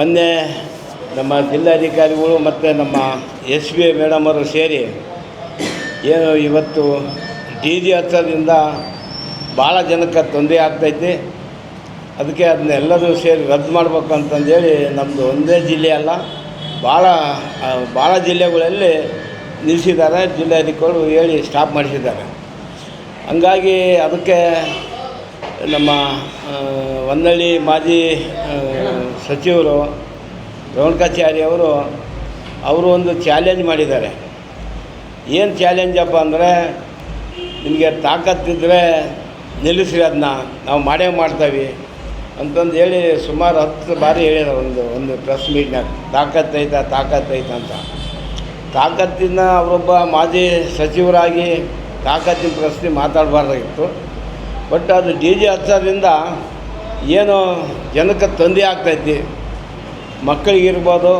ಮೊನ್ನೆ ನಮ್ಮ ಜಿಲ್ಲಾಧಿಕಾರಿಗಳು ಮತ್ತು ನಮ್ಮ ಎಸ್ ಬಿ ಮೇಡಮ್ ಅವರು ಸೇರಿ ಏನು ಇವತ್ತು ಡಿ ಜಿ ಹಚ್ಚೋದ್ರಿಂದ ಭಾಳ ಜನಕ್ಕೆ ತೊಂದರೆ ಆಗ್ತೈತಿ. ಅದಕ್ಕೆ ಅದನ್ನೆಲ್ಲರೂ ಸೇರಿ ರದ್ದು ಮಾಡಬೇಕು ಅಂತಂದೇಳಿ ನಮ್ಮದು ಒಂದೇ ಜಿಲ್ಲೆ ಅಲ್ಲ, ಭಾಳ ಭಾಳ ಜಿಲ್ಲೆಗಳಲ್ಲಿ ನಿಲ್ಲಿಸಿದ್ದಾರೆ. ಜಿಲ್ಲಾಧಿಕಾರಿಗಳು ಹೇಳಿ ಸ್ಟಾಪ್ ಮಾಡಿಸಿದ್ದಾರೆ. ಹಂಗಾಗಿ ಅದಕ್ಕೆ ನಮ್ಮ ಹೊನ್ನಳ್ಳಿ ಮಾಜಿ ಸಚಿವರು ರೇಣುಕಾಚಾರ್ಯ ಅವರು ಅವರು ಒಂದು ಚಾಲೆಂಜ್ ಮಾಡಿದ್ದಾರೆ. ಏನು ಚಾಲೆಂಜಪ್ಪ ಅಂದರೆ, ನಿಮಗೆ ತಾಕತ್ತಿದ್ದರೆ ನಿಲ್ಲಿಸ್ರಿ ಅದನ್ನ ನಾವು ಮಾಡೇ ಮಾಡ್ತೀವಿ ಅಂತಂದು ಹೇಳಿ ಸುಮಾರು ಹತ್ತು ಬಾರಿ ಹೇಳಿದ್ರು ಒಂದು ಒಂದು ಪ್ರೆಸ್ ಮೀಟ್ನಾಗ ತಾಕತ್ತು ತಾಕತ್ತೈತ ಅಂತ. ತಾಕತ್ತಿನ ಅವರೊಬ್ಬ ಮಾಜಿ ಸಚಿವರಾಗಿ ತಾಕತ್ತಿನ ಪ್ರಶ್ನೆ ಮಾತಾಡಬಾರ್ದಾಗಿತ್ತು. ಬಟ್ ಅದು ಡಿ ಜಿ ಹಚ್ಚೋದ್ರಿಂದ ಏನು ಜನಕ್ಕೆ ತೊಂದರೆ ಆಗ್ತೈತಿ. ಮಕ್ಕಳಿಗಿರ್ಬೋದು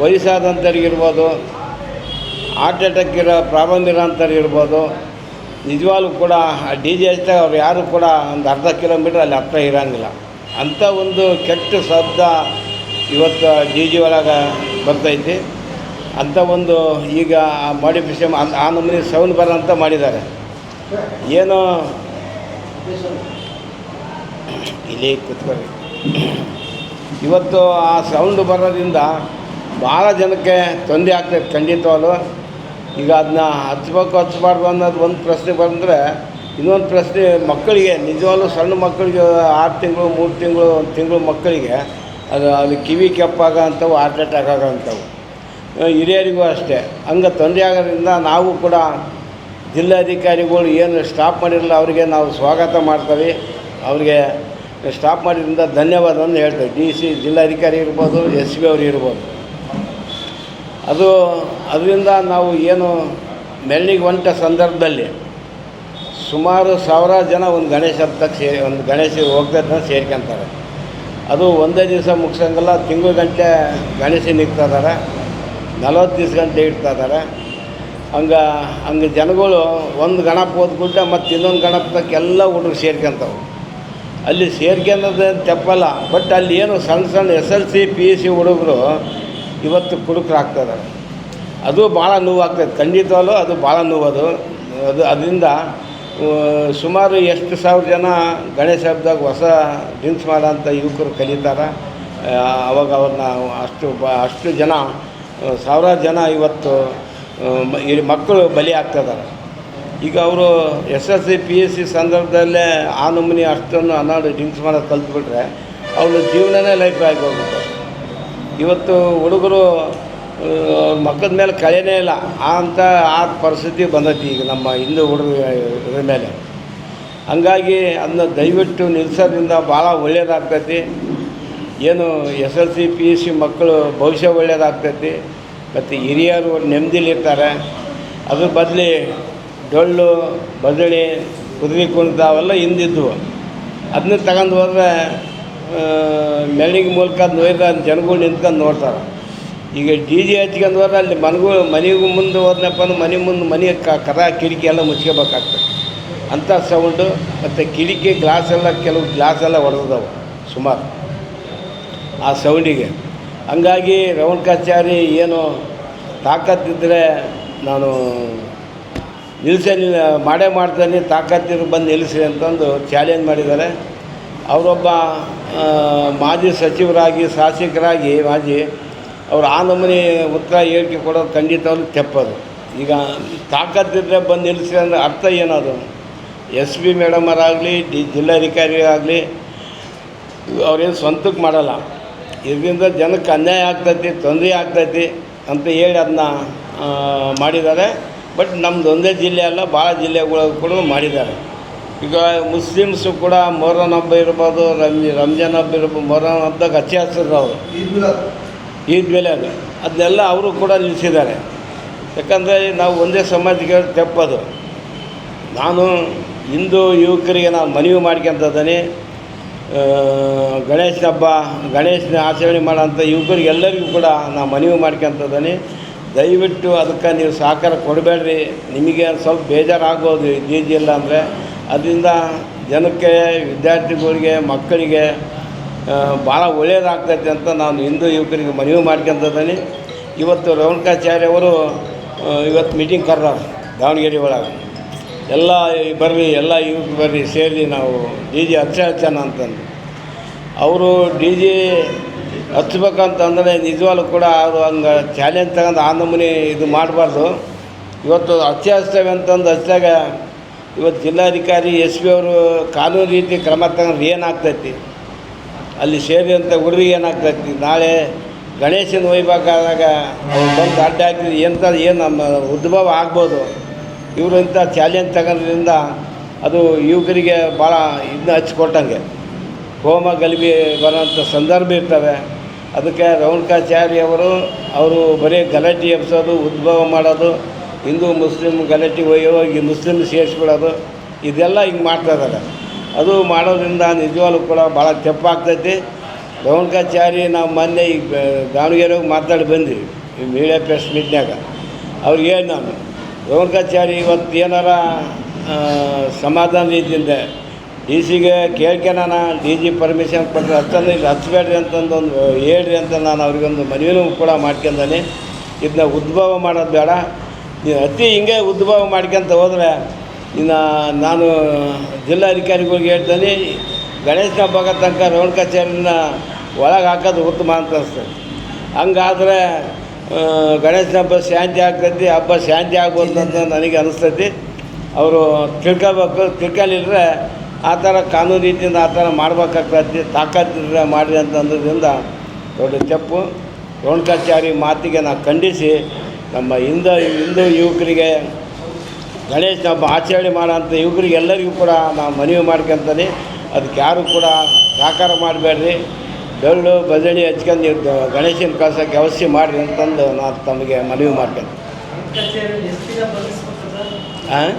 ವಯಸ್ಸಾದಂಥವ್ರಿಗಿರ್ಬೋದು ಹಾರ್ಟ್ ಅಟ್ಯಾಕ್ ಇರೋ ಪ್ರಾಬ್ಲಮ್ ಇರೋಂಥವ್ರು ಇರ್ಬೋದು ನಿಜವಾಗ್ಲೂ ಕೂಡ ಆ ಡಿ ಜೆ ಹಚ್ಚಿದಾಗ ಅವ್ರು ಯಾರು ಕೂಡ ಒಂದು ಅರ್ಧ ಕಿಲೋಮೀಟ್ರ್ ಅಲ್ಲಿ ಹತ್ರ ಇರೋಂಗಿಲ್ಲ. ಅಂಥ ಒಂದು ಕೆಟ್ಟ ಶಬ್ದ ಇವತ್ತು ಡಿ ಜಿ ಒಳಗೆ ಬರ್ತೈತಿ. ಅಂಥ ಒಂದು ಈಗ ಮಾಡಿಫಿಕೇಶನ್ ಆ ನಮೂನಿ ಸೌಂಡ್ ಅಂತ ಮಾಡಿದ್ದಾರೆ. ಏನು ಇಲ್ಲಿ ಕೂತ್ಕೊಳ್ಳಿ. ಇವತ್ತು ಆ ಸೌಂಡ್ ಬರೋದ್ರಿಂದ ಭಾಳ ಜನಕ್ಕೆ ತೊಂದರೆ ಆಗ್ತೈತೆ ಖಂಡಿತವಾಗಲೂ ಈಗ ಅದನ್ನ ಹಚ್ಬೇಕು ಹಚ್ಚಬಾರ್ದು ಅನ್ನೋದು ಒಂದು ಪ್ರಶ್ನೆ ಬಂದರೆ, ಇನ್ನೊಂದು ಪ್ರಶ್ನೆ ಮಕ್ಕಳಿಗೆ, ನಿಜವಾಗ್ಲೂ ಸಣ್ಣ ಮಕ್ಕಳಿಗೆ ಆರು ತಿಂಗಳು, ಮೂರು ತಿಂಗಳು, ಒಂದು ತಿಂಗಳು ಮಕ್ಕಳಿಗೆ ಅದು ಅಲ್ಲಿ ಕಿವಿ ಕೆಪ್ಪಾಗ ಅಂಥವು ಹಾರ್ಟ್ ಅಟ್ಯಾಕ್ ಆಗೋ ಅಂಥವು ಹಿರಿಯರಿಗೂ ಅಷ್ಟೇ. ಹಂಗೆ ತೊಂದರೆ ಆಗೋದ್ರಿಂದ ನಾವು ಕೂಡ ಜಿಲ್ಲಾಧಿಕಾರಿಗಳು ಏನು ಸ್ಟಾಪ್ ಮಾಡಿರಲ್ಲ, ಅವರಿಗೆ ನಾವು ಸ್ವಾಗತ ಮಾಡ್ತೀವಿ. ಅವ್ರಿಗೆ ಸ್ಟಾಪ್ ಮಾಡಿದ್ರಿಂದ ಧನ್ಯವಾದವನ್ನು ಹೇಳ್ತೇವೆ ಡಿ ಸಿ ಜಿಲ್ಲಾಧಿಕಾರಿ ಇರ್ಬೋದು ಎಸ್ ಬಿ ಅವರು ಇರ್ಬೋದು. ಅದು, ಅದರಿಂದ ನಾವು ಏನು ಮೆಲ್ಲಿಗೆ ಹೊಂಟ ಸಂದರ್ಭದಲ್ಲಿ ಸುಮಾರು ಸಾವಿರಾರು ಜನ ಒಂದು ಗಣೇಶ ಹಬ್ಬಕ್ಕೆ ಸೇರಿ, ಒಂದು ಗಣೇಶ ಹೋಗ್ತಾ ಸೇರ್ಕೊಂತಾರೆ. ಅದು ಒಂದೇ ದಿವಸ ಮುಗಿಸಂಗಲ್ಲ, ತಿಂಗಳು ಗಂಟೆ ಗಣೇಶ ನಿಗ್ತಾ ಇದ್ದಾರೆ ನಲವತ್ತು ದಿವ್ಸ ಗಂಟೆ ಇಡ್ತಾ ಇದ್ದಾರೆ ಹಂಗೆ ಹಂಗೆ ಜನಗಳು ಒಂದು ಗಣಪ ಓದ್ಬಿಟ್ಟು ಮತ್ತು ಇನ್ನೊಂದು ಗಣಪಕ್ಕೆ ಎಲ್ಲ ಹುಡುಗರು ಸೇರ್ಕೊಂತವೆ. ಅಲ್ಲಿ ಸೇರ್ಕೊಂಡದ್ದು ತಪ್ಪಲ್ಲ. ಬಟ್ ಅಲ್ಲಿ ಏನು ಸಣ್ಣ ಸಣ್ಣ S L C, P U C ಹುಡುಗರು ಇವತ್ತು ಕುಡುಕರಾಗ್ತಾರೆ ಅದು ಭಾಳ ನೋವಾಗ್ತದೆ. ಖಂಡಿತವಾಗ್ಲೂ ಅದು ಭಾಳ ನೋವು ಅದು ಅದು ಅದರಿಂದ ಸುಮಾರು ಎಷ್ಟು ಸಾವಿರ ಜನ ಗಣೇಶ ಹಬ್ಬದಾಗ ಹೊಸ ಡ್ರಿಂಕ್ಸ್ ಮಾಡೋಂಥ ಯುವಕರು ಕಲಿತಾರೆ. ಅವಾಗ ಅವ್ರನ್ನ ಅಷ್ಟು ಬ, ಅಷ್ಟು ಜನ ಸಾವಿರಾರು ಜನ ಇವತ್ತು ಇಲ್ಲಿ ಮಕ್ಕಳು ಬಲಿ ಆಗ್ತಿದ್ದಾರೆ ಈಗ ಅವರು S S C, P S C ಸಂದರ್ಭದಲ್ಲೇ ಆ ನಮೂನಿ ಅಷ್ಟನ್ನು ಅನಾಡು ಡ್ರಿಂಕ್ಸ್ ಮಾಡೋದು ಕಲ್ತ್ಬಿಟ್ರೆ ಅವ್ರ ಜೀವನನೇ ಲೈಫ್ ಆಗಿ ಇವತ್ತು ಹುಡುಗರು ಮಕ್ಕದ ಮೇಲೆ ಕಳೆಯೇ ಇಲ್ಲ. ಆ ಅಂತ ಆ ಪರಿಸ್ಥಿತಿ ಬಂದೈತಿ ಈಗ ನಮ್ಮ ಹಿಂದೂ ಹುಡುಗರ ಮೇಲೆ. ಹಂಗಾಗಿ ಅದನ್ನ ದಯವಿಟ್ಟು ನಿಲ್ಸೋದ್ರಿಂದ ಭಾಳ ಒಳ್ಳೆಯದಾಗ್ತೈತಿ ಏನು S L C, P U C ಮಕ್ಕಳು ಭವಿಷ್ಯ ಒಳ್ಳೆಯದಾಗ್ತೈತಿ ಮತ್ತು ಹಿರಿಯರು ನೆಮ್ಮದಿಲಿರ್ತಾರೆ. ಅದ್ರ ಬದಲಿ ಡೊಳ್ಳು, ಬದಳಿ, ಕುದುರೆ ಕುಣಿತ ಅವೆಲ್ಲ ಹಿಂದಿದ್ವು. ಅದನ್ನ ತಗೊಂಡು ಹೋದ್ರೆ ಮೆರವಣಿಗೆ ಮೂಲಕ ಅಲ್ಲಿ ಜನಗಳು ನಿಂತ್ಕೊಂಡು ನೋಡ್ತಾರೆ. ಈಗ ಡಿ ಜೆ ಹಚ್ಕೊಂಡು ಹೋದ್ರೆ ಅಲ್ಲಿ ಮನೆಗೂ ಮನೆಗೂ ಮುಂದೆ ಹೋದ್ನಪ್ಪ ಅಂದ್ರೆ ಮನೆ ಮುಂದೆ ಮನೆ ಕರ, ಕಿಟಕಿ ಎಲ್ಲ ಮುಚ್ಕೋಬೇಕಾಗ್ತದೆ. ಅಂಥ ಸೌಂಡು ಮತ್ತು ಕಿಟಕಿ, ಗ್ಲಾಸ್ ಎಲ್ಲ, ಕೆಲವು ಗ್ಲಾಸ್ ಎಲ್ಲ ಹೊಡೆದವು ಸುಮಾರು ಆ ಸೌಂಡಿಗೆ. ಹಂಗಾಗಿ ರವಣಕಾಚಾರಿ ಏನು ತಾಕತ್ತಿದ್ದರೆ ನಾನು ನಿಲ್ಲಿಸೇ ನಿಲ್ ಮಾಡೇ ಮಾಡ್ತಾನೆ ತಾಕತ್ತಿರು ಬಂದು ನಿಲ್ಲಿಸಿ ಅಂತಂದು ಚಾಲೆಂಜ್ ಮಾಡಿದ್ದಾರೆ. ಅವರೊಬ್ಬ ಮಾಜಿ ಸಚಿವರಾಗಿ, ಶಾಸಕರಾಗಿ ಮಾಜಿ, ಅವರು ಆ ನಮೂನೆ ಉತ್ತರ ಹೇಳಿಕೆ ಕೊಡೋದು ಖಂಡಿತವಾಗ್ಲೂ ತೆಪ್ಪದು. ಈಗ ತಾಕತ್ತಿದ್ರೆ ಬಂದು ನಿಲ್ಲಿಸಿ ಅಂದರೆ ಅರ್ಥ ಏನದು? ಎಸ್ ಪಿ ಮೇಡಮರಾಗಲಿ, ಡಿ ಜಿಲ್ಲಾಧಿಕಾರಿ ಆಗಲಿ ಅವ್ರೇನು ಸ್ವಂತಕ್ಕೆ ಮಾಡಲ್ಲ. ಇದರಿಂದ ಜನಕ್ಕೆ ಅನ್ಯಾಯ ಆಗ್ತೈತಿ, ತೊಂದರೆ ಆಗ್ತೈತಿ ಅಂತ ಹೇಳಿ ಅದನ್ನ ಮಾಡಿದ್ದಾರೆ. ಬಟ್ ನಮ್ದು ಒಂದೇ ಜಿಲ್ಲೆ ಅಲ್ಲ ಭಾಳ ಜಿಲ್ಲೆಗಳು ಕೂಡ ಮಾಡಿದ್ದಾರೆ. ಈಗ ಮುಸ್ಲಿಮ್ಸು ಕೂಡ ಮೊರನ್ ಹಬ್ಬ ಇರ್ಬೋದು ರಂಜ್ ರಂಜಾನ್ ಹಬ್ಬ ಇರ್ಬೋದು ಮೊರನ್ ಹಬ್ಬದಾಗ ಹಚ್ಚಿ ಹಚ್ಚಿದ್ರು ಅವರು. ಈದ್ ಮೇಲೆ ಅದು ಅದನ್ನೆಲ್ಲ ಅವರು ಕೂಡ ನಿಲ್ಲಿಸಿದ್ದಾರೆ. ಯಾಕಂದರೆ ನಾವು ಒಂದೇ ಸಮಾಜಕ್ಕೆ ತೆಪ್ಪದು. ನಾನು ಹಿಂದೂ ಯುವಕರಿಗೆ ನಾನು ಮನವಿ ಮಾಡ್ಕೊಂತದ್ದೀನಿ ಗಣೇಶನ ಹಬ್ಬ ಗಣೇಶನ ಆಚರಣೆ ಮಾಡೋಂಥ ಯುವಕರಿಗೆಲ್ಲರಿಗೂ ಕೂಡ ನಾನು ಮನವಿ ಮಾಡ್ಕೊಂತದ್ದೀನಿ ದಯವಿಟ್ಟು ಅದಕ್ಕೆ ನೀವು ಸಹಕಾರ ಕೊಡಬೇಡ್ರಿ. ನಿಮಗೆ ಸ್ವಲ್ಪ ಜಿ ಇಲ್ಲ ಅಂದರೆ. ಅದರಿಂದ ಜನಕ್ಕೆ, ವಿದ್ಯಾರ್ಥಿಗಳಿಗೆ, ಮಕ್ಕಳಿಗೆ ಭಾಳ ಒಳ್ಳೆಯದಾಗ್ತೈತೆ ಅಂತ ನಾನು ಹಿಂದೂ ಯುವಕರಿಗೆ ಮನವಿ ಮಾಡ್ಕೊಂತಿದ್ದೀನಿ ಇವತ್ತು ರೇಣುಕಾಚಾರ್ಯ ಅವರು ಇವತ್ತು ಮೀಟಿಂಗ್ ಕರ್ರ ದಾವಣಗೆರೆ ಒಳಗೆ. ಎಲ್ಲ ಬರ್ರಿ, ಎಲ್ಲ ಯುವಕ ಬರ್ರಿ ಸೇರಿ ನಾವು ಡಿ ಜಿ ಹಚ್ಚ ಹಚ್ಚನ ಅಂತಂದು. ಅವರು ಡಿ ಜೆ ಹಚ್ಬೇಕಂತಂದರೆ ನಿಜವಾಗ್ಲೂ ಕೂಡ ಅವರು ಹಂಗೆ ಚಾಲೆಂಜ್ ತಗೊಂಡು ಆ ನಮೂನೆ ಇದು ಮಾಡಬಾರ್ದು. ಇವತ್ತು ಹಚ್ಚೆ ಹಚ್ತೇವೆ ಅಂತಂದು ಹಚ್ಚಿದಾಗ ಇವತ್ತು ಜಿಲ್ಲಾಧಿಕಾರಿ ಎಸ್ ಪಿ ಅವರು ಕಾನೂನು ರೀತಿ ಕ್ರಮ ತಗೊಂಡ್ರೆ ಏನಾಗ್ತೈತಿ? ಅಲ್ಲಿ ಸೇರಿದಂಥ ಹುಡುಗರಿಗೆ ಏನಾಗ್ತೈತಿ? ನಾಳೆ ಗಣೇಶನ ಒಯ್ಬೇಕಾದಾಗ ಅವ್ರು ಬಂದು ಅಡ್ಡ ಹಾಕಿದ್ರೆ ಎಂಥ ಏನು ನಮ್ಮ ಉದ್ಭವ ಆಗ್ಬೋದು? ಇವರು ಇಂಥ ಚಾಲೆಂಜ್ ತಗೊಂಡ್ರಿಂದ ಅದು ಯುವಕರಿಗೆ ಭಾಳ ಇದನ್ನ ಹಚ್ಕೊಟ್ಟಂಗೆ. ಹೋಮ ಗಲಭೆ ಬರೋಂಥ ಸಂದರ್ಭ ಇರ್ತವೆ. ಅದಕ್ಕೆ ಅವರು ಅವರು ಬರೀ ಗಲಾಟೆ ಎಬ್ಸೋದು, ಉದ್ಭವ ಮಾಡೋದು, ಹಿಂದೂ ಮುಸ್ಲಿಮ್ ಗಲಾಟೆ ಹೋಗಿ ಮುಸ್ಲಿಮ್ ಸೇರಿಸ್ಬಿಡೋದು ಇದೆಲ್ಲ ಹಿಂಗೆ ಮಾಡ್ತಾ ಇದ್ದಾರೆ. ಅದು ಮಾಡೋದ್ರಿಂದ ನಿಜವಾಗ್ಲೂ ಕೂಡ ಭಾಳ ತಪ್ಪಾಗ್ತೈತಿ. ರೌಣಕಾಚಾರಿ ನಾವು ಮೊನ್ನೆ ಈಗ ದಾವಣಗೆರೆ ಮಾತಾಡಿ ಬಂದ್ವಿ, ಈ ಮೀಡಿಯಾ ಪ್ರೆಸ್ ಮೀಟ್ನಾಗ ಅವ್ರಿಗೆ ನಾನು ರೌಣಕಾಚಾರಿ ಇವತ್ತು ಏನಾರ ಸಮಾಧಾನ ರೀತಿಯಿಂದ ಡಿ ಸಿಗೆ ಕೇಳ್ಕೊಳಣ ಡಿ ಜಿ ಪರ್ಮಿಷನ್ ಕೊಟ್ಟರೆ ಅಷ್ಟನ್ನು ಇಲ್ಲಿ, ಹಚ್ಬೇಡ್ರಿ ಅಂತಂದು ಒಂದು ಹೇಳ್ರಿ ಅಂತ ನಾನು ಅವ್ರಿಗೊಂದು ಮನವಿನೂ ಕೂಡ ಮಾಡ್ಕೊಂಡಾನೆ. ಇದನ್ನ ಉದ್ಭವ ಮಾಡೋದು ಬೇಡ. ನೀವು ಅತಿ ಹಿಂಗೆ ಉದ್ಭವ ಮಾಡ್ಕೊಂತ ಹೋದರೆ, ಇನ್ನು ನಾನು ಜಿಲ್ಲಾಧಿಕಾರಿಗಳಿಗೆ ಹೇಳ್ತೇನೆ ಗಣೇಶ ಹಬ್ಬ ತನಕ ರೇಣುಕಾಚಾರ್ಯನ ಒಳಗೆ ಹಾಕೋದು ಉತ್ತಮ ಅಂತ ಅನಿಸ್ತದೆ ಹಂಗಾದರೆ ಗಣೇಶನ ಹಬ್ಬ ಶಾಂತಿ ಆಗ್ತೈತಿ, ಹಬ್ಬ ಶಾಂತಿ ಆಗ್ಬೋದು ಅಂತ ನನಗೆ ಅನಿಸ್ತೈತಿ. ಅವರು ತಿಳ್ಕೊಬೇಕು ತಿಳ್ಕೊಳ್ಳಿದ್ರೆ ಆ ಥರ ಕಾನೂನು ರೀತಿಯಿಂದ ಆ ಥರ ಮಾಡ್ಬೇಕಾಗ್ತೈತಿ ತಾಕತ್ತಿದ್ರೆ ಮಾಡಿ ಅಂತ ಅಂದ್ರಿಂದ ದೊಡ್ಡ ತಪ್ಪು. ರೋಣಕಾಚಾರಿ ಮಾತಿಗೆ ನಾನು ಖಂಡಿಸಿ ನಮ್ಮ ಹಿಂದೂ ಹಿಂದೂ ಯುವಕರಿಗೆ ಗಣೇಶ ಹಬ್ಬ ಆಚರಣೆ ಮಾಡೋಂಥ ಯುವಕರಿಗೆ ಎಲ್ಲರಿಗೂ ಕೂಡ ನಾವು ಮನವಿ ಮಾಡ್ಕೊತಾನೆ. ಅದಕ್ಕೆ ಯಾರು ಕೂಡ ಸಾಕಾರ ಮಾಡಬೇಡ್ರಿ. ಡೊಳ್ಳು ಬದಳಿ ಹಚ್ಕೊಂಡು ನೀವು ಗಣೇಶನ ಕಳ್ಸೋಕ್ಕೆ ಅವಶ್ಯ ಮಾಡಿರಿ ಅಂತಂದು ನಾನು ತಮಗೆ ಮನವಿ ಮಾಡ್ತೀನಿ ಬಂಧಿಸ್ಬೇಕು ಹಾಂ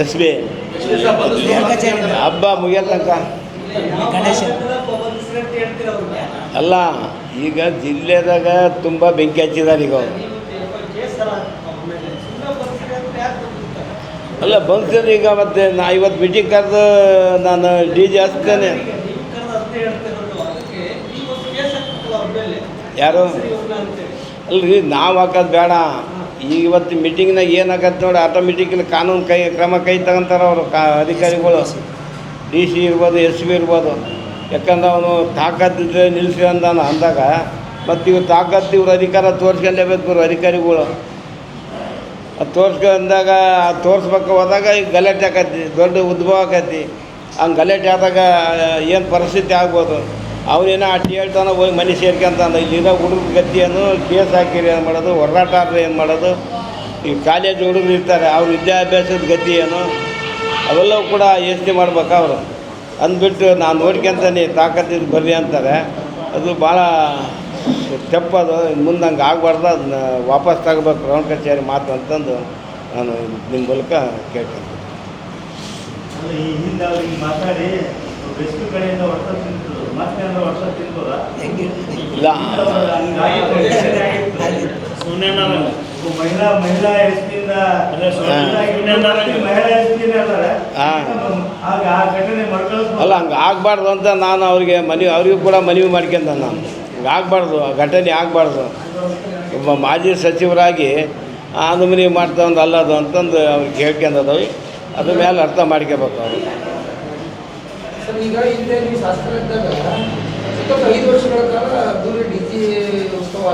ಎಸ್ ಬಿ ಹಬ್ಬ ಮುಗಿಯೋ ತನಕ. ಅಲ್ಲ ಈಗ ಜಿಲ್ಲೆದಾಗ ತುಂಬ ಬೆಂಕಿ ಹಚ್ಚಿದ್ದಾರೆ ಈಗ ಅಲ್ಲ ಬಂದ್ತೀನಿ ಈಗ ಮತ್ತೆ ನಾ ಇವತ್ತು ಮೀಟಿಂಗ್ ಕರೆದು ನಾನು ಡಿ ಜೆ ಹಚ್ತೇನೆ. ಯಾರು? ಅಲ್ರಿ ನಾವು ಹಾಕೋದು ಬೇಡ. ಈಗ ಇವತ್ತು ಮೀಟಿಂಗ್ನಾಗ ಏನಾಗತ್ತೆ ನೋಡಿ ಆಟೋಮೆಟಿಕ್ಲಿ ಕಾನೂನು ಕೈ ಕ್ರಮ ಕೈ ತಗೊಂತಾರೆ ಅವರು ಕಾ ಅಧಿಕಾರಿಗಳು. ಡಿ ಸಿ ಇರ್ಬೋದು ಎಸ್ ಬಿ ಇರ್ಬೋದು. ಯಾಕಂದ್ರೆ ಅವನು ತಾಕತ್ತಿದ್ರೆ ನಿಲ್ಲಿಸಿ ಅಂದಾನ ಅಂದಾಗ ಮತ್ತು ಇವ್ರು ತಾಕತ್ತು ಇವ್ರ ಅಧಿಕಾರ ತೋರಿಸ್ಕೊಂಡೇಬೇಕು ಇವ್ರು ಅಧಿಕಾರಿಗಳು. ಅದು ತೋರ್ಸ್ಕೊಂಡಾಗ ಅದು ತೋರಿಸ್ಬೇಕು ಹೋದಾಗ ಈಗ ಗಲಾಟೆ ಆಕತಿ ದೊಡ್ಡ ಉದ್ಭವ ಆಕತಿ ಹಂಗೆ ಗಲಾಟೆ ಆದಾಗ ಏನು ಪರಿಸ್ಥಿತಿ ಆಗ್ಬೋದು? ಅವನೇನೋ ಅಟ್ಟಿ ಹೇಳ್ತಾನೆ ಹೋಗಿ ಮನೆ ಸೇರ್ಕೊಂತಾನ ಇಲ್ಲಿರೋ ಹುಡುಗ್ರ ಗತಿಯನ್ನು ಕೇಸ್ ಹಾಕಿರಿ ಏನು ಮಾಡೋದು, ಹೋರಾಟ ಆದರೆ ಏನು ಮಾಡೋದು, ಈ ಕಾಲೇಜ್ ಹುಡುಗರು ಇರ್ತಾರೆ, ಅವ್ರ ವಿದ್ಯಾಭ್ಯಾಸದ ಗತಿ ಏನು, ಅವೆಲ್ಲವೂ ಕೂಡ ಯೋಚನೆ ಮಾಡ್ಬೇಕು ಅವರು. ಅಂದ್ಬಿಟ್ಟು ನಾನು ನೋಡ್ಕೊಂತಾನೆ ತಾಕತ್ತಿದ್ದು ಬರ್ರಿ ಅಂತಾರೆ. ಅದು ಭಾಳ ತಪ್ಪದು ಮುಂದೆ ಹಂಗೆ ಆಗಬಾರ್ದು ಅದನ್ನ ವಾಪಸ್ ತಗೋಬೇಕು, ರೌಂಡ್ ಕಚೇರಿ ಮಾತು ಅಂತಂದು ನಾನು ನಿಮ್ಮ ಮೂಲಕ ಕೇಳ್ತೀನಿ ಅಲ್ಲ, ಇಲ್ಲ. ಹಂಗೆ ಆಗಬಾರ್ದು ಅಂತ ನಾನು ಅವ್ರಿಗೆ ಮನವಿ ಅವ್ರಿಗೂ ಕೂಡ ಮನವಿ ಮಾಡ್ಕೊಂತ ನಾನು. ಹಂಗೆ ಆಗಬಾರ್ದು ಆ ಘಟನೆ ಆಗಬಾರ್ದು. ಒಬ್ಬ ಮಾಜಿ ಸಚಿವರಾಗಿ ಆ ಮನವಿ ಮಾಡ್ತಾವಂದು ಅಲ್ಲದು ಅಂತಂದು ಅವ್ರಿಗೆ ಕೇಳ್ಕೊಂಡದವಿ ಅದ್ರ ಮೇಲೆ ಅರ್ಥ ಮಾಡ್ಕೋಬೇಕು ಅವರು. ಸರ್ ಈಗ ಹಿಂದೆ ನೀವು ಶಾಸಕರ ಇದ್ದಾಗ ಸತತ ಐದು ವರ್ಷಗಳ ಕಾಲ ಡಿ ಜಿ ಉತ್ಸವ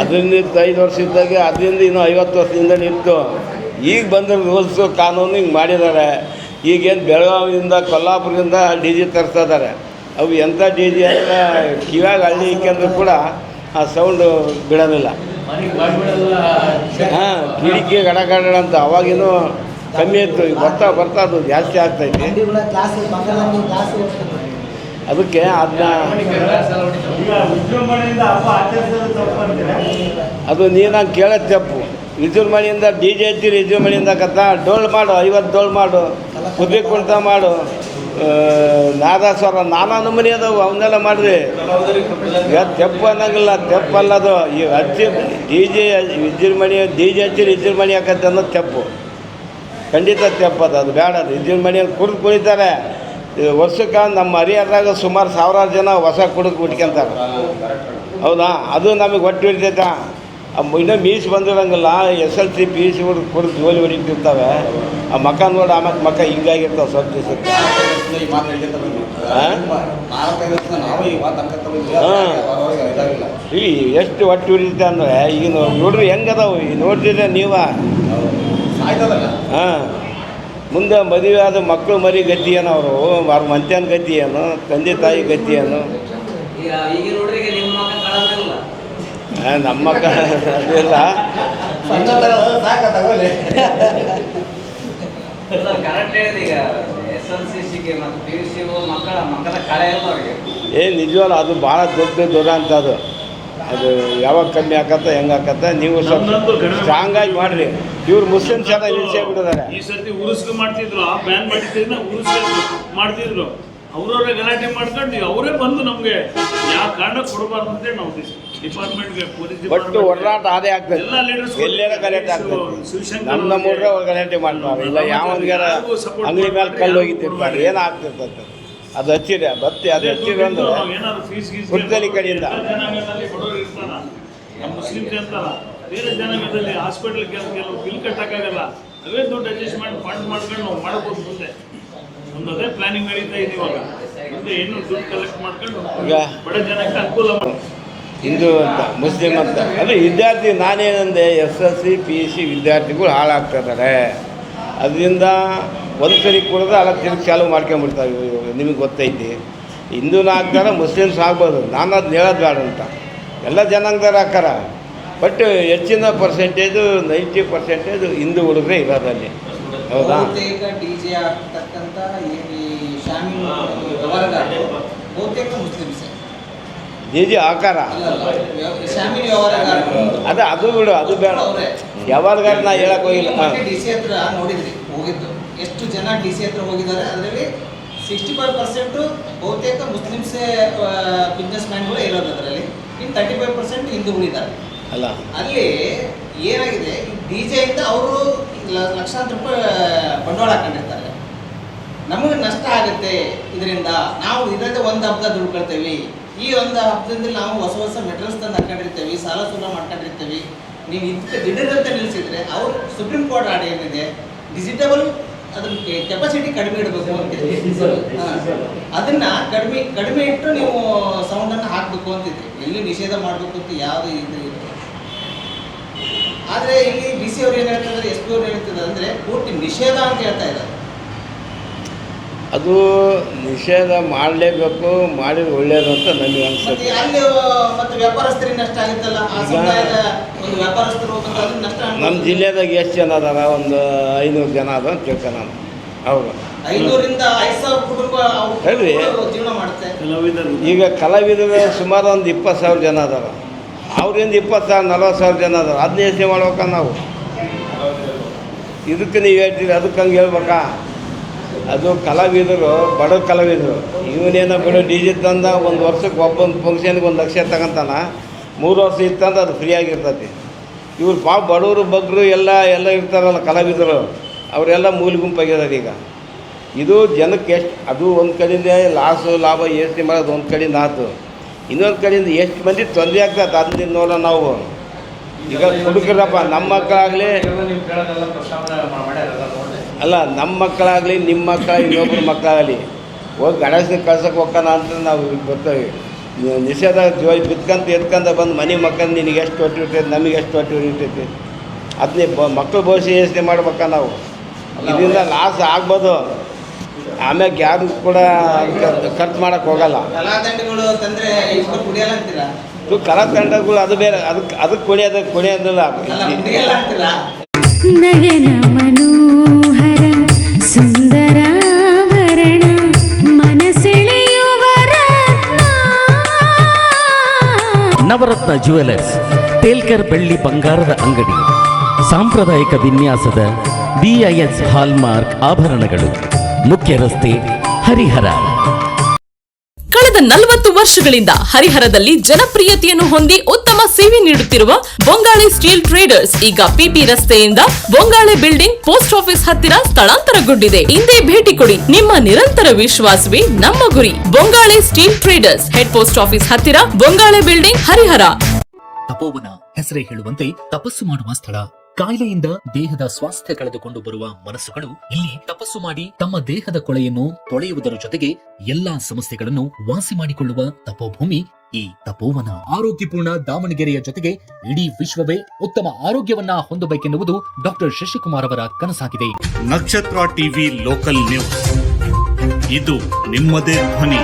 ಅದರಿಂದ ಇತ್ತು ಐದು ವರ್ಷ ಇದ್ದಾಗ ಅದರಿಂದ ಇನ್ನೂ ಐವತ್ತು ವರ್ಷದಿಂದ ನಿಂತು. ಈಗ ಬಂದ ರೂಲ್ಸ್ ಕಾನೂನು ಹಿಂಗೆ ಮಾಡಿದ್ದಾರೆ. ಈಗೇನು ಬೆಳಗಾವಿಯಿಂದ ಕೊಲ್ಲಾಪುರದಿಂದ ಡಿ ಜಿ ತರಿಸ್ತಾ ಇದ್ದಾರೆ. ಅವು ಎಂಥ ಡಿ ಜಿ ಅಂತ ಕಿವಾಗ ಹಳ್ಳಿ ಇಕ್ಕಂದ್ರೂ ಕೂಡ ಆ ಸೌಂಡು ಬಿಡೋದಿಲ್ಲ. ಹಾಂ ಕಿಡಿಕಿ ಗಡಗಡ ಗಡ ಅಂತ. ಅವಾಗಿನೂ ಕಮ್ಮಿ ಇತ್ತು ಈಗ ಬರ್ತಾ ಬರ್ತಾ ಅದು ಜಾಸ್ತಿ ಆಗ್ತೈತಿ ಅದಕ್ಕೆ ಅದನ್ನ ಅದು ನೀನು ಕೇಳೋದು ತಪ್ಪು. ವಿಜೃಂಭಣೆಯಿಂದ ಡಿ ಜೆ ಹಚ್ಚಿರಿ ವಿಜೃಂಭಣೆಯಿಂದ ಕತ್ತ ಡೋಲ್ ಮಾಡು ಐವತ್ತು ಡೋಲ್ ಮಾಡು ಕುದುರೆ ಕುಣಿತ ಮಾಡು. ನಾದಾಸ್ವರ ನಾನಾ ನಮೂನಿ ಅದಾವು, ಅವನ್ನೆಲ್ಲ ಮಾಡಿರಿ ತೆಪ್ಪು ಅನ್ನಂಗಿಲ್ಲ ತೆಪ್ಪಲ್ಲದು ಈಗ ಹಚ್ಚಿ ಡಿ ಜೆ, ವಿಜೃಂಭಣೆ, ಡಿ ಜೆ ಹಚ್ಚಿರಿ ವಿಜೃಂಭಣೆ ಆಕತ್ತೆ ಅನ್ನೋದು ತೆಪ್ಪು. ಖಂಡಿತ ತಪ್ಪದು ಅದು ಬೇಡ ಅದು ಇದ್ದಿನ ಮನೆಯಲ್ಲಿ ಕುಡಿದು ಕುಡಿತಾರೆ. ವರ್ಷಕ್ಕೆ ನಮ್ಮ ಹರಿಹರದಾಗ ಸುಮಾರು ಸಾವಿರಾರು ಜನ ಹೊಸ ಕುಡಿದು ಕುಡ್ಕೊಂತಾರೆ ಹೌದಾ? ಅದು ನಮಗೆ ಒಟ್ಟು ಹಿಡಿತೈತಾ? ಇನ್ನೂ ಮೀಸ್ ಬಂದಿರಂಗಿಲ್ಲ S L C P U C ಹುಡುಗ ಕುಡಿದು ಜೋಲಿ ಹೊಡಿತಿರ್ತಾವೆ ಆ ಮಕ್ಕ ನೋಡಿ ಆಮೇಲೆ ಮಕ್ಕ ಹಿಂಗಾಗಿರ್ತಾವೆ ಸ್ವಲ್ಪ ದಿವಸಕ್ಕೆ. ಈ ಎಷ್ಟು ಒಟ್ಟು ಹಿಡಿತೈತೆ ಅಂದರೆ ಈಗ ನೋಡ್ರಿ ಹೆಂಗದಾವು ಈಗ ನೋಡ್ತಿದ್ರೆ ನೀವ. ಹಾಂ. ಮುಂದೆ ಮದುವೆ ಆದ ಮಕ್ಕಳು ಮರಿ ಗತಿ ಏನು ಅವರು? ಅವ್ರ ಮಂತ್ಯನ ಗತಿ ಏನು? ತಂದೆ ತಾಯಿ ಗತಿ ಏನು? ಈಗ ಈಗ ಈಗ ನಿಮ್ಮ ಅದಿಲ್ಲ. ಏ ನಿಜವಲ್ಲ ಅದು ಭಾಳ ದೊಡ್ಡ ದೊಡ್ಡ ಅಂತ ಅದು. ಅದು ಯಾವಾಗ ಕಮ್ಮಿ ಆಕತ್ತ ಹೆಂಗೆ ಆಕತ್ತ ನೀವು ಸ್ವಲ್ಪ ಸ್ಟ್ರಾಂಗ್ ಆಗಿ ಮಾಡಿರಿ. ಇವ್ರು ಮುಸ್ಲಿಮ್ಸ್ ಎಲ್ಲ ನಿಲ್ಸೇ ಬಿಟ್ಟಿದ್ದಾರೆ. ಈ ಸರ್ತಿ ಉರುಸ್ಕ ಮಾಡ್ತಿದ್ರು ಆ ಬ್ಯಾನ್ ಮಾಡಿದ್ರಿಂದ ಉರುಸ್ಗೆ ಮಾಡ್ತಿದ್ರು. ಅವ್ರವ್ರೇ ಗಲಾಟೆ ಮಾಡ್ಕೊಂಡು ಅವರೇ ಬಂದು ನಮಗೆ ಯಾವ ಕಾರಣ ಕೊಡಬಾರ್ದು ಅಂತೇಳಿ ನಾವು ಡಿಪಾರ್ಟ್ಮೆಂಟ್ಗೆ ಪೊಲೀಸ್ ಬಟ್ ಒಡನಾಟ ಅದೇ ಆಗ್ತದೆ. ಎಲ್ಲ ಲೀಡರ್ಸ್ ಎಲ್ಲೇನ ಗಲಾಟೆ ಆಗ್ತದೆ. ನಮ್ಮ ನಮ್ಮ ಗಲಾಟೆ ಮಾಡ್ತಾರೆ. ಇಲ್ಲ ಯಾವನ್ಗಾರ ಅಂಗಡಿ ಮೇಲೆ ಕಲ್ಲು ತಿರ್ಬಾರ್ದು ಹೋಗಿತಿರ್ತಾರೆ ಏನು ಆಗ್ತಿರ್ತದೆ ಅದು ಹಚ್ಚಿದೆ ಬತ್ತಿ ಅದು ಹಚ್ಚಿದೆ ಅಂದ್ರೆ ಕುರ್ತಲಿ ಕಡೆಯಿಂದ. ಮುಸ್ಲಿಮ್ಸ್ ಅಂತಾರ ಬೇರೆ ಜನಾಂಗದಲ್ಲಿ ಹಾಸ್ಪಿಟಲ್ ಕೆಲವು ಬಿಲ್ ಕಟ್ಟಕ್ಕಾಗಲ್ಲ. ಅವೇ ದುಡ್ಡು ಅಡ್ಜಸ್ಟ್ಮೆಂಟ್ ಫಂಡ್ ಮಾಡ್ಕೊಂಡು ನಾವು ಮಾಡ್ಬೋದು ಮುಂದೆ. ಒಂದು ಅದೇ ಪ್ಲಾನಿಂಗ್ ನಡೀತಾ ಇದೆ ಇವಾಗ. ಮುಂದೆ ಏನು ದುಡ್ಡು ಕಲೆಕ್ಟ್ ಮಾಡ್ಕೊಂಡು ಈಗ ಬಡ ಜನಕ್ಕೆ ಅನುಕೂಲ ಹಿಂದೂ ಅಂತ ಮುಸ್ಲಿಂ ಅಂತ. ಅದು ವಿದ್ಯಾರ್ಥಿ ನಾನೇನಂದೆ S S C P U C ವಿದ್ಯಾರ್ಥಿಗಳು ಹಾಳಾಗ್ತಾ ಇದ್ದಾರೆ. ಅದರಿಂದ ಒಂದು ಸರಿ ಕುಡಿದ್ರೆ ಅಲ್ಲ ತಿರುಗಿ ಚಾಲು ಮಾಡ್ಕೊಂಬಿಡ್ತಾರೆ ಇವ್ರು. ನಿಮಗೆ ಗೊತ್ತೈತಿ. ಹಿಂದೂನ ಆಗ್ತಾರೆ ಮುಸ್ಲಿಮ್ಸ್ ಆಗ್ಬೋದು. ನಾನು ಅದು ಹೇಳೋದು ಬೇಡ ಅಂತ. ಎಲ್ಲ ಜನಾಂಗದವ್ರು ಹಾಕಾರ ಬಟ್ ಹೆಚ್ಚಿನ ಪರ್ಸೆಂಟೇಜು ನೈಂಟಿ ಪರ್ಸೆಂಟೇಜ್ ಹಿಂದೂ ಹುಡುಗರೇ ಇರೋದಲ್ಲಿ ಹೌದಾ? ಡಿ ಜಿ ಆಕಾರ? ಅದೇ ಅದು ಅದು ಬಿಡು ಅದು ಬೇಡ. ಯಾವಾಗ ನಾ ಹೇಳಕ್ಕೆ ಹೋಗಿಲ್ಲ. ಎಷ್ಟು ಜನ ಡಿ ಸಿ ಹತ್ರ ಹೋಗಿದ್ದಾರೆ ಅದರಲ್ಲಿ ಸಿಕ್ಸ್ಟಿ ಫೈವ್ ಪರ್ಸೆಂಟು ಬಹುತೇಕ ಮುಸ್ಲಿಮ್ಸೇ ಬಿಸ್ನೆಸ್ ಮ್ಯಾನ್ಗಳು ಇರೋದು ಅದರಲ್ಲಿ. ಇನ್ನು ತರ್ಟಿ ಫೈವ್ ಪರ್ಸೆಂಟ್ ಹಿಂದೂಗಳಿದ್ದಾರೆ ಅಲ್ಲ. ಅಲ್ಲಿ ಏನಾಗಿದೆ ಡಿ ಜೆ ಇಂದ ಅವರು ಲಕ್ಷಾಂತರ ರೂಪಾಯಿ ಬಂಡವಾಳ ಹಾಕೊಂಡಿರ್ತಾರೆ. ನಮಗೆ ನಷ್ಟ ಆಗುತ್ತೆ ಇದರಿಂದ. ನಾವು ಇದರಿಂದ ಒಂದು ಹಬ್ಬ ದುಡ್ಕೊಳ್ತೇವೆ ಈ ಒಂದು ಹಬ್ಬದಿಂದ ನಾವು ಹೊಸ ಹೊಸ ಮೆಟೀರಿಯಲ್ಸ್ ತಂದು ಹಾಕೊಂಡಿರ್ತೀವಿ ಸಾಲ ಸೂಲ ಮಾಡ್ಕೊಂಡಿರ್ತೀವಿ. ನೀವು ಇದಕ್ಕೆ ದಿಢೀರಂತ ನಿಲ್ಲಿಸಿದ್ರೆ ಅವರು ಸುಪ್ರೀಂ ಕೋರ್ಟ್ ಆರ್ಡರ್ ಏನಿದೆ ಡಿಜಿಟಬಲ್ ಅದನ್ನ ಕೆಪಾಸಿಟಿ ಕಡಿಮೆ ಇಡಬೇಕು ಅಂತ ಹಾ. ಅದನ್ನ ಕಡಿಮೆ ಕಡಿಮೆ ಇಟ್ಟು ನೀವು ಸೌಂಡನ್ನು ಹಾಕಬೇಕು ಅಂತಿದ್ರಿ. ಎಲ್ಲಿ ನಿಷೇಧ ಮಾಡಬೇಕು ಅಂತ ಯಾವುದು ಇದು ಆದ್ರೆ ಆದರೆ ಇಲ್ಲಿ ಡಿ ಸಿ ಅವ್ರು ಏನು ಹೇಳ್ತಿದ್ದಾರೆ ಎಸ್ ಪಿ ಅವ್ರು ಹೇಳ್ತಿದ್ದಾರೆ ಅಂದ್ರೆ ಪೂರ್ತಿ ನಿಷೇಧ ಅಂತ ಹೇಳ್ತಾ ಇದ್ದಾರೆ. ಅದು ನಿಷೇಧ ಮಾಡಲೇಬೇಕು ಮಾಡಿದ್ರೆ ಒಳ್ಳೇದು ಅಂತ ನನಗೆ ಅನಿಸುತ್ತೆ. ನಮ್ಮ. ಜಿಲ್ಲೆದಾಗ ಎಷ್ಟು ಜನ ಅದಾರ? ಒಂದು ಐನೂರು ಜನ ಅದ ಅಂತ ತಿಳ್ಕೊ ನಾನು. ಹೌದು. ಹೇಳಿ ಈಗ ಕಲಾವಿದರು ಸುಮಾರು ಒಂದು ಇಪ್ಪತ್ತು ಸಾವಿರ ಜನ ಅದಾರ. ಅವ್ರಿಂದ ಇಪ್ಪತ್ತು ಸಾವಿರ ನಲ್ವತ್ತು ಸಾವಿರ ಜನ ಅದಾರ. ಅದನ್ನ ಯೋಚನೆ ಮಾಡ್ಬೇಕ ನಾವು? ಇದಕ್ಕೆ ನೀವು ಹೇಳ್ತೀರಿ ಅದಕ್ಕೆ ಹಂಗೆ ಹೇಳ್ಬೇಕಾ? ಅದು ಕಲಾವಿದರು ಬಡ ಕಲಾವಿದರು. ಇವನೇನೋ ಬಿಡು, ಡಿ ಜಿ ತಂದ ಒಂದು ವರ್ಷಕ್ಕೆ ಒಬ್ಬೊಂದು ಫಂಕ್ಷನ್ಗೆ ಒಂದು ಲಕ್ಷ ತಗೊಂತಾನ. ಮೂರು ವರ್ಷ ಇತ್ತಂದ್ರೆ ಅದು ಫ್ರೀ ಆಗಿರ್ತೈತಿ. ಇವ್ರು ಭಾಳ ಬಡವರು ಬಗ್ಗರು ಎಲ್ಲ ಎಲ್ಲ ಇರ್ತಾರಲ್ಲ ಕಲಾವಿದರು. ಅವರೆಲ್ಲ ಮೂಲ ಗುಂಪಾಗಿದ್ದಾರೆ ಈಗ. ಇದು ಜನಕ್ಕೆ ಎಷ್ಟು, ಅದು ಒಂದು ಕಡೆಯಿಂದ ಲಾಸು ಲಾಭ ಯೋಚನೆ ಮಾಡೋದು ಒಂದು ಕಡೆಯಿಂದ ಆತು. ಇನ್ನೊಂದು ಕಡೆಯಿಂದ ಎಷ್ಟು ಮಂದಿ ತೊಂದರೆ ಆಗ್ತದೆ ಅದನ್ನ ನೋಡೋ ನಾವು. ಈಗ ಹುಡುಗರಪ್ಪ, ನಮ್ಮ ಮಕ್ಕಳಾಗಲಿ ಅಲ್ಲ ನಮ್ಮ ಮಕ್ಕಳಾಗಲಿ ನಿಮ್ಮ ಮಕ್ಕಳ ಇನ್ನೊಬ್ಬರ ಮಕ್ಕಳಾಗಲಿ. ಹೋಗಿ ಗಣೇಶನ ಕಳ್ಸಕ್ಕೆ ಹೋಗೋಣ ಅಂತ ನಾವು ಬರ್ತೀವಿ ನಿಷೇಧ ಜೋ ಬಿತ್ಕಂತ ಎತ್ಕಂತ ಬಂದು ಮನೆ ಮಕ್ಕಳು ನಿನಗೆ ಎಷ್ಟು ಹೊಟ್ಟೆ ಇರ್ತೈತೆ ನಮಗೆ ಎಷ್ಟು ಹೊಟ್ಟೆ ಇರ್ತೈತಿ. ಅದನ್ನೇ ಬ ಮಕ್ಕಳು ಭವಿಷ್ಯ ಯೋಚನೆ ಮಾಡ್ಬೇಕ ನಾವು. ಇದರಿಂದ ಲಾಸ್ ಆಗ್ಬೋದು. ಆಮ್ಯಾಗ ಯಾರು ಕೂಡ ಖರ್ಚು ಮಾಡೋಕೆ ಹೋಗಲ್ಲ. ಕಲಾತಂಡಗಳು ತಂದ್ರೆ ಇಬ್ಬರು ಕುಡಿಯಲ್ಲ ಅಂತೀರಾ? ಇದು ಕಲಾ ತಂಡಗಳು ಅದು ಬೇರೆ ಅದಕ್ಕೆ ಅದಕ್ಕೆ ಕುಣಿಯೋದು ಕುಣಿಯೋದಿಲ್ಲ. ನವರತ್ನ ಜ್ಯುವೆಲರ್ಸ್ ತೇಲ್ಕರ್ ಬೆಳ್ಳಿ ಬಂಗಾರದ ಅಂಗಡಿ ಸಾಂಪ್ರದಾಯಿಕ ವಿನ್ಯಾಸದ ಬಿಐಎಸ್ ಹಾಲ್ಮಾರ್ಕ್ ಆಭರಣಗಳು ಮುಖ್ಯ ರಸ್ತೆ ಹರಿಹರ. ಕಳೆದ ನಲವತ್ತು ವರ್ಷಗಳಿಂದ ಹರಿಹರದಲ್ಲಿ ಜನಪ್ರಿಯತೆಯನ್ನು ಹೊಂದಿ ಉತ್ತಮ ಸೇವೆ ನೀಡುತ್ತಿರುವ ಬೊಂಗಾಳಿ ಸ್ಟೀಲ್ ಟ್ರೇಡರ್ಸ್, ಈಗ ಪಿಪಿ ರಸ್ತೆಯಿಂದ ಬೊಂಗಾಳೆ ಬಿಲ್ಡಿಂಗ್ ಪೋಸ್ಟ್ ಆಫೀಸ್ ಹತ್ತಿರ ಸ್ಥಳಾಂತರಗೊಂಡಿದೆ. ಹಿಂದೆ ಭೇಟಿ ಕೊಡಿ. ನಿಮ್ಮ ನಿರಂತರ ವಿಶ್ವಾಸವೇ ನಮ್ಮ ಗುರಿ. Bongale steel traders, head post office ಹತ್ತಿರ ಬೊಂಗಾಳೆ ಬಿಲ್ಡಿಂಗ್ ಹರಿಹರ. ತಪೋವನ ಹೆಸರೇ ಹೇಳುವಂತೆ ತಪಸ್ಸು ಮಾಡುವ ಸ್ಥಳ. ಕಾಯಿಲೆಯಿಂದ ದೇಹದ ಸ್ವಾಸ್ಥ್ಯ ಕಳೆದುಕೊಂಡು ಬರುವ ಮನಸ್ಸುಗಳು ಇಲ್ಲಿ ತಪಸ್ಸು ಮಾಡಿ ತಮ್ಮ ದೇಹದ ಕೊಳೆಯನ್ನು ತೊಳೆಯುವುದರ ಜೊತೆಗೆ ಎಲ್ಲಾ ಸಮಸ್ಯೆಗಳನ್ನು ವಾಸಿ ಮಾಡಿಕೊಳ್ಳುವ ತಪೋಭೂಮಿ ಈ ತಪೋವನ. ಆರೋಗ್ಯಪೂರ್ಣ ದಾವಣಗೆರೆಯ ಜೊತೆಗೆ ಇಡೀ ವಿಶ್ವವೇ ಉತ್ತಮ ಆರೋಗ್ಯವನ್ನ ಹೊಂದಬೇಕೆನ್ನುವುದು ಡಾಕ್ಟರ್ ಶಶಿಕುಮಾರ್ ಅವರ ಕನಸಾಗಿದೆ. ನಕ್ಷತ್ರ ಟಿವಿ ಲೋಕಲ್ ನ್ಯೂಸ್. ಇದು ನಿಮ್ಮದೇ ಧ್ವನಿ.